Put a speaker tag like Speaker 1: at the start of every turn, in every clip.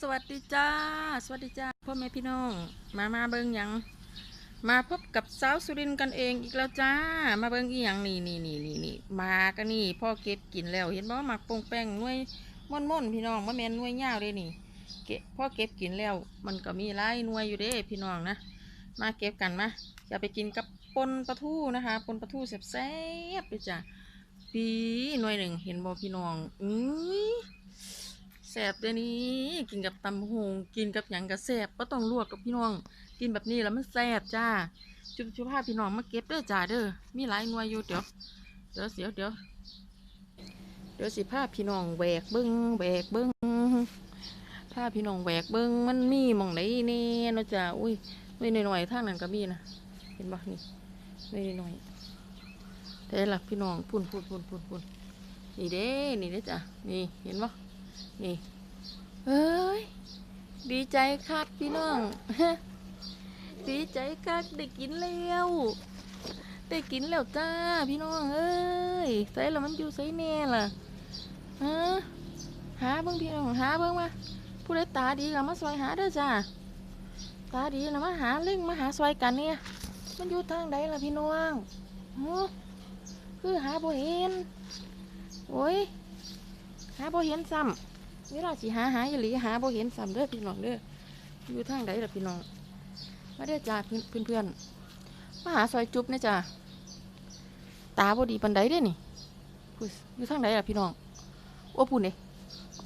Speaker 1: สวัสดีจ้า สวัสดีจ้าพ่อแม่พี่น้อง มามาเบิงยัง มาพบกับสาวสุรินกันเองอีกแล้วจ้า มาเบิงอีหยังนี่นี่นี่นี่นี่มากันนี่พ่อเก็บกินแล้ว เห็นบ่หมักโปงแป้งน่วยม่อนม่อนพี่น้องมะแมนน่วยยาวเด้นี่ เก็บพ่อเก็บกินแล้ว มันก็มีหลายหน่วยอยู่เด้พี่น้องนะ มาเก็บกันมาจะไปกินกับปนปลาทูนะคะปนปลาทูแซ่บๆเลยจ้ะปีหน่วยหนึ่งเห็นบ่พี่น้องอุ้ย แสบเดี๋ยวนี้ กินกับตำหงกินกับหยังกับแสบก็ต้องลวกกับพี่น้อง กินแบบนี้แล้วมันแสบจ้า จุบจุบพาพี่น้องมาเก็บเด้อจ้าเด้อมีหลายหน่วยอยู่เดี๋ยวเดี๋ยวเสียวเดี๋ยวเดี๋ยวสิพาพี่น้องแหวกเบิ้งแหวกเบิ้งพาพี่น้องแหวกเบิ้งมันมีมองไหนแน่เนาะจ้าอุ้ยไม่หน่อยๆทางนั้นก็มีนะเห็นบ่นี่ไม่หน่อยแต่ละพี่น้องพุ่นพุ่นพุ่นพุ่นพุ่นนี่เด้นี่เด้จ้านี่เห็นบ่นี่ เฮ้ย ดีใจคักพี่น้อง ดีใจคักได้กินแล้วได้กินแล้วจ้าพี่น้องเอ้ยใส่แล้วมันอยู่ใส่แน่ล่ะฮะหาเบิ่งพี่น้องหาเบิ่งมาผู้ใดตาดีก็มาซอยหาเด้อจ้าตาดีนะมาหาเล่งมาหาซอยกันเนี่ย มันอยู่ทางใดล่ะพี่น้องฮะคือหาบ่เห็นโอ้ยหาบ่เห็นซ้ำ เวลาสิหาหาอีหลีหาบ่เห็นซ้ำเด้อพี่น้องเด้ออยู่ทางใดล่ะพี่น้องมาเด้อจ้าเพื่อนเพื่อนมาหาซอยจุ๊บเนี่ยจ้าตาบ่ดีปานใดเด้นี่อยู่ทางใดล่ะพี่น้องโอ้ปุ่นเด้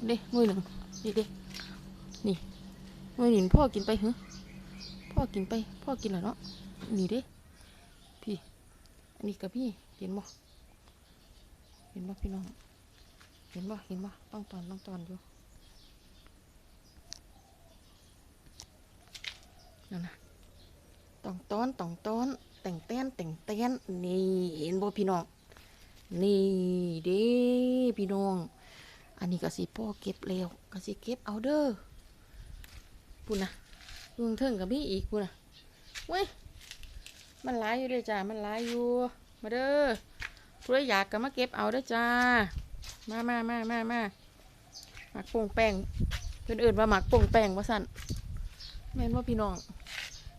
Speaker 1: เด้หน่วยหนึ่งนี่เด้นี่หน่วยหนึ่งพ่อกินไปหึพ่อกินไป พ่อกินแล้วเนาะนี่เด้พี่ อันนี้กับพี่เห็นบ่เห็นบ่พี่น้อง เห็นบ่เห็นบ่ต้องตอนต้องตอนอยู่ นั่นนะต้องตอนต้องตอนแต่งแต้นแต่งแต้นนี่เห็นบ่พี่น้อง นี่เด้พี่น้อง อันนี้ก็สิพ่อเก็บแล้วก็สิเก็บเอาเด้อปุ่นนะเพิ่งเทิงกับพี่อีกปุ่นนะเว้ยมันหลายอยู่เด้อจ้ามันหลายอยู่ มาเด้อผู้ใดอยากก็มาเก็บเอาเด้อจ้า มามามามามาหมักโป่งแป้งเพื่อนอื่นว่าหมักโป่งแป้งว่าสั่น แม่นว่าพี่น้อง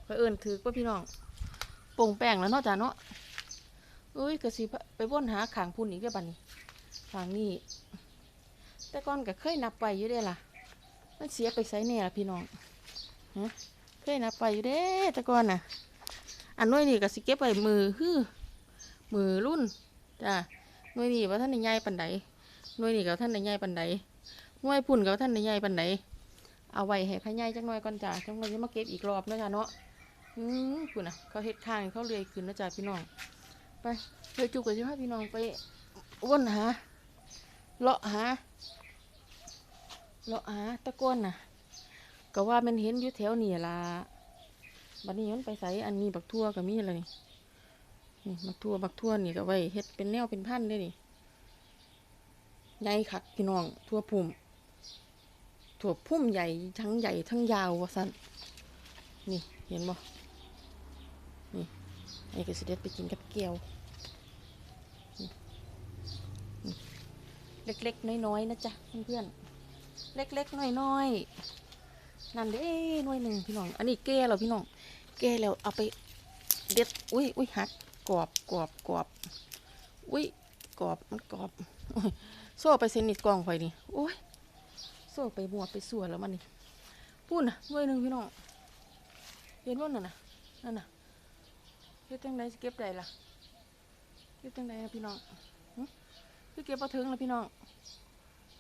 Speaker 1: เพื่อนเอื่นถือว่าพี่น้องโป่งแป้งแล้วเนาะจ้าเนาะเอ้ยกระสิไปว่นหาขางพุ่นอีกแล้วบัดนี้ขางนี้แต่ก่อนก็เคยนับไปอยู่เด้ล่ะ มันเสียไปไสเนี่ยล่ะพี่น้องฮะเคยนับไปอยู่เด้แต่ก่อนน่ะ อันน้อยนี่ก็สิเก็บไปมือฮือมือรุ่นจ้าน่วยนี้ว่าท่านในใหญ่ปันใดน่วยนี้กับท่านในใหญ่ปันใดน่วยพุ่นกับท่านในใหญ่ปันใด เอาไว้ให้ขยายจังหน่อยก่อนจ้าจังหน่อยจะมาเก็บอีกรอบเนาะจ้าเนาะอืมพุ่นอะเขาเฮ็ดข้างเขาเลื่อยขึ้นนะจ้าพี่น้อง ไปเลยจุกกับสิพาพี่น้องไปวนหาเลาะหาเลาะหาตะโกนน่ะ ก็ว่ามันเห็นอยู่แถวนี่ล่ะบัดนี้มันไปใส่อันนี้บักทั่วก็มีอะไรนี่นี่บักทั่วบักทั่วนี่ก็ไว้เฮ็ดเป็นแนวเป็นพันธุ์ได้นี่ใหญ่คักพี่น้องทั่วพุ่ม ทั่วพุ่มใหญ่ทั้งใหญ่ทั้งยาวว่าสั่นนี่เห็นบ่นี่ไอ้กสิเด็ดไปกินกับแก้วนี่นี่เล็กๆ น้อยๆนะจ๊ะเพื่อนๆเล็กๆน้อยๆนั่นเด้หน่วยหนึ่งพี่น้อง อันนี้แก่แล้วพี่น้อง แก่แล้วเอาไปเด็ดอุ้ยอุ้ยหักกรอบกรอบกรอบอุ้ยกรอบมันกรอบโอ้ยโซ่ไปเซนิดกล่องไฟนี่โอ้ย โซ่ไปบวไปส่วนแล้วมันนี่พูดนะด้วยหนึ่งพี่น้องเห็นว่านั่นนะนั่นน่ะเฮ็ดจังไดสิเก็บได้ล่ะเฮ็ดจังไดพี่น้องหึคือเก็บพอถึงแล้วพี่น้อง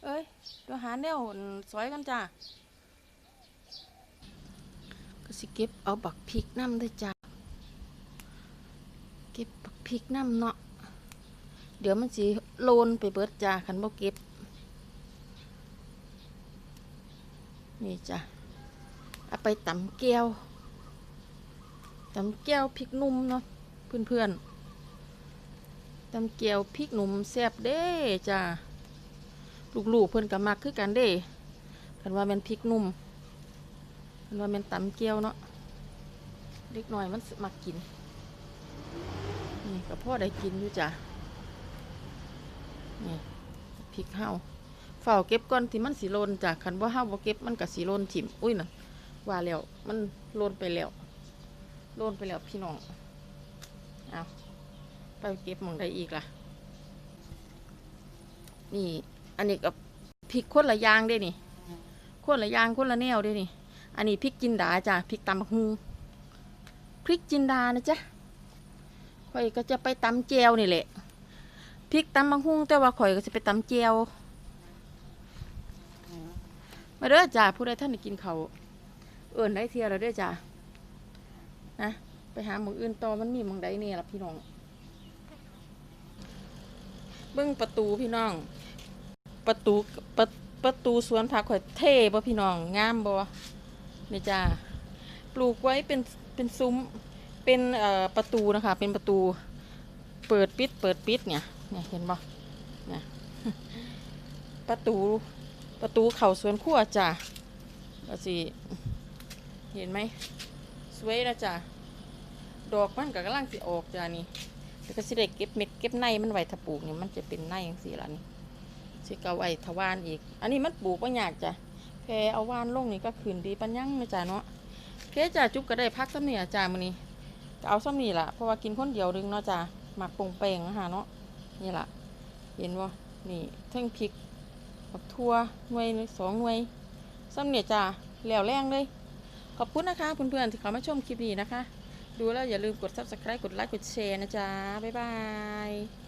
Speaker 1: เอ้ยเดี๋ยวหาแนวซอยกันจ้าก็สิเก็บเอาบักพริกน้ำด้วยจ้าเก็บบักพริกน้ำเนาะเดี๋ยวมันสิโลนไปเบิดจ้าขันบ่เก็บ นี่จ้ะเอาไปตำแก้วตำแก้วพริกนุ่มเนาะเพื่อนๆตำแก้วพริกนุ่มแซ่บเด้จ้าลูกๆเพื่อนก็มักคือกันเด้คันว่าแมันพริกนุ่มคันว่าแมันตำแก้วเนาะเล็กน้อยมันมักกินนี่ก็พ่อได้กินอยู่จ้ะนี่พริกเฮา เฝ้าเก็บก่อนที่มันสิโลนจากคันว่าเฮาบ่เก็บมันก็สิโลนถิ่มอุ้ยนะว่าแล้ว มันลนไปแล้วลนไปแล้วพี่น้องเอาไปเก็บมองใดอีกล่ะ นี่ อันนี้กับพริกคนละยางเด้นี่คนละยางคนละแนวเด้นี่ อันนี้พริกจินดาจ้ะพริกตำฮูพริกจินดานะจ๊ะข่อยก็จะไปตำแจวนี่แหละพริกตำบักฮูแต่ว่าข่อยก็จะไปตำแจว มาเด้อจ้าผู้ใดท่านได้กินเขาเอิ่นได้เทียแล้วเด้อจ้านะไปหาหมองอื่นต่อมันมีหมองใดเนี่ยล่ะพี่น้องเบิ้งประตูพี่น้อง ประตูประประตูสวนผักข่อยเท่บ่พี่น้องงามบ่นี่จ้าปลูกไว้เป็นเป็นซุ้มเป็นเอ่อประตูนะคะ เป็นประตูเปิดปิดเปิดปิดเนี่ยเนี่ยเห็นบ่เนี่ยประตู ประตูเข่าสวนครัวจ้าก็สิเห็นไหมสวยแล้วจ้าดอกมันก็กำลังสิออกจ้านี่แล้วก็สิได้เก็บเม็ดเก็บในมันไว้ถ้าปลูกเนี่ยมันจะเป็นในอย่างสี่ละนี่สิเกาไว้ทวานอีก อันนี้มันปลูกว่ายากจ้ะแพเอาวานลงนี่ก็ขืนดีปัญญังนะจ้ะเนาะเพจ้ะจุ๊บก็ได้พักซ้ำนี่อะจ้ะมื้อนี้ก็เอาซ้ำนี่ล่ะเพราะว่ากินคนเดียวดึงเนาะจ้ะหมักปรุงแป้งนะฮะเนาะนี่ล่ะเห็นบ่นี่เทั้งพริก บักทั่วหน่วยสองหน่วยซ้ำเนี่ยจ้าแล้วแรงเลย ขอบคุณนะคะเพื่อนๆที่เข้ามาชมคลิปนี้นะคะ ดูแล้วอย่าลืมกด subscribe กดไลค์กดแชร์นะจ๊ะบ๊ายบาย